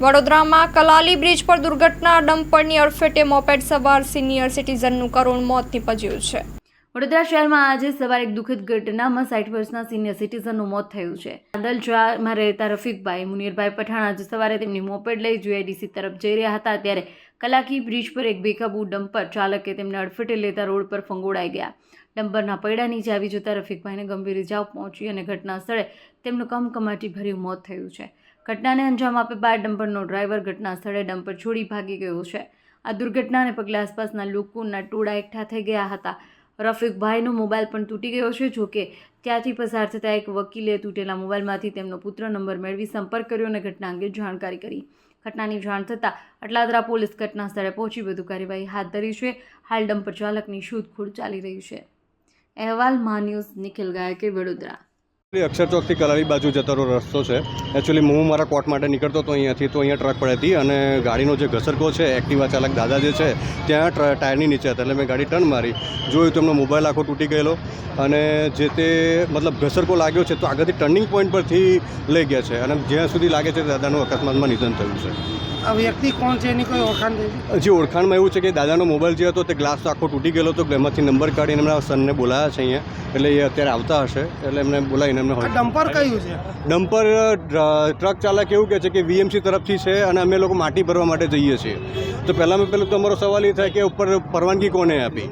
વડોદરામાં કલાલી બ્રિજ પર દુર્ઘટના, ડમ્પરની અડફેટે મોપેડ સવાર સિનિયર સિટીઝનનું કરુણ મોત નીપજ્યું છે. વડોદરા શહેરમાં આજે સવારે એક દુઃખદ ઘટનામાં સાઠ વર્ષના સિનિયર સિટીઝનનું મોત થયું છે. આંદલજામાં રહેતા રફીકભાઈ, મુનીરભાઈ પઠાણ આજે સવારે તેમની મોપેડ લઈ જીઆઈડીસી તરફ જઈ રહ્યા હતા ત્યારે કલાકી બ્રિજ પર એક બેકાબુ ડમ્પર ચાલકે તેમને અડફેટે લેતા રોડ પર ફંગોળાઈ ગયા. ડમ્પરના પૈડા નીચે આવી જતા રફીકભાઈને ગંભીર ઇજાઓ પહોંચી અને ઘટના સ્થળે તેમનું કમકમાટી ભર્યું મોત થયું છે. ઘટનાને અંજામ આપે બાદ ડમ્પરનો ડ્રાઈવર ઘટના સ્થળે ડમ્પર છોડી ભાગી ગયો છે. આ દુર્ઘટનાને પગલે આસપાસના લોકોના ટોળા એકઠા થઈ ગયા હતા. રફીકભાઈનો મોબાઈલ પણ તૂટી ગયો છે. જોકે ત્યાંથી પસાર થતા એક વકીલે તૂટેલા મોબાઈલમાંથી તેમનો પુત્ર નંબર મેળવી સંપર્ક કર્યો અને ઘટના અંગે જાણકારી કરી. ઘટનાની જાણ થતાં અટલાદરા પોલીસ ઘટના સ્થળે પહોંચી વધુ કાર્યવાહી હાથ ધરી છે. હાલ ડમ્પર ચાલકની શોધખોળ ચાલી રહી છે. અહેવાલ મા ન્યૂઝ નિખિલ ગાયકે વડોદરા. એ અક્ષર કલારી બાજુ જતો રસ્તો છે. એકચ્યુઅલી હું મારા કોર્ટ માટે નીકળતો હતો અહીંયાથી તો અહીંયા ટ્રક પડી હતી અને ગાડીનો જે ઘસરકો છે એક્ટિવા ચાલક દાદા જે છે ત્યાં ટાયરની નીચે હતા. એટલે મેં ગાડી ટર્ન મારી જોયું તો એમનો મોબાઈલ આખો તૂટી ગયેલો અને જે તે મતલબ ઘસરકો લાગ્યો છે તો આગળથી ટર્નિંગ પોઈન્ટ પરથી લઈ ગયા છે. અને જ્યાં સુધી લાગે છે દાદાનું અકસ્માતમાં નિધન થયું છે. આ વ્યક્તિ કોણ છે? એની કોઈ ઓળખાણ જે ઓળખાણમાં એવું છે કે દાદાનો મોબાઈલ જે હતો તે ગ્લાસ આખો તૂટી ગયેલો હતો. એમાંથી નંબર કાઢીને એમના સનને બોલાયા છે અહીંયા. એટલે એ અત્યારે આવતા હશે. એટલે એમને બોલાવીને એમને આ ડમ્પર કયું છે? ડમ્પર ટ્રક ચાલક એવું કહે છે કે વીએમસી તરફથી છે અને અમે લોકો માટી ભરવા માટે જઈએ છીએ. તો પહેલાંમાં પહેલું તો અમારો સવાલ એ થાય કે ઉપર પરવાનગી કોને આપી?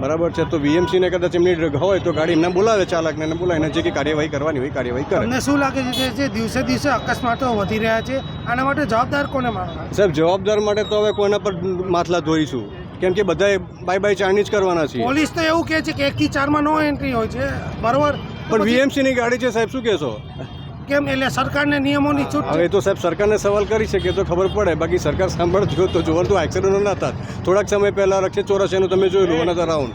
બરાબર છે? તો વીએમસીને કદાચ એમની ડ્રગ હોય તો ગાડી એમને બોલાવે ચાલકને એને બોલાવીને જે કે કાર્યવાહી કરવાની હોય કાર્યવાહી કરે. તમને શું લાગે છે કે જે દિવસે દિવસે અકસ્માતો વધી રહ્યા છે આના માટે જવાબદાર કોને માનવા? સાહેબ જવાબદાર માટે તો હવે કોઈના પર માથલા ધોઈશું. કેમ કે બધાએ બાય બાય ચારણી જ કરવાના છે પોલીસ તો એવું કહે છે કે એકથી ચારમાં નો એન્ટ્રી હોય છે બરોબર? પણ વીએમસીની ગાડી છે સાહેબ શું કહેશો? કેમ એટલે સરકારને નિયમોની છૂટ હવે તો સાહેબ સરકારને સવાલ કરી શકે તો ખબર પડે. બાકી સરકાર સાંભળજો તો જોવાનું તો એક્સિડન્ટો ના થાત થોડાક સમય પહેલાં રક્ષિત ચોરસિયાનું તમે જોયું અધર રાઉન્ડ.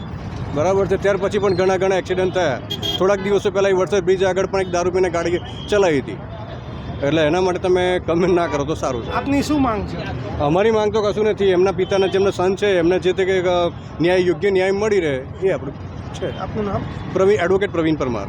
બરાબર છે? ત્યાર પછી પણ ઘણા ઘણા એક્સિડન્ટ થયા. થોડાક દિવસો પહેલાં એ વરસાદ બ્રિજ આગળ પણ એક દારૂ પીને ગાડી ચલાવી હતી. એટલે એના માટે તમે કમેન્ટ ના કરો તો સારું છે. આપની શું માંગ છે? અમારી માંગ તો કશું નથી. એમના પિતાના જેમના સન છે એમને જે તે કંઈક ન્યાય યોગ્ય ન્યાય મળી રહે એ આપણું છે. આપનું નામ? પ્રવીણ એડવોકેટ પ્રવીણ પરમાર.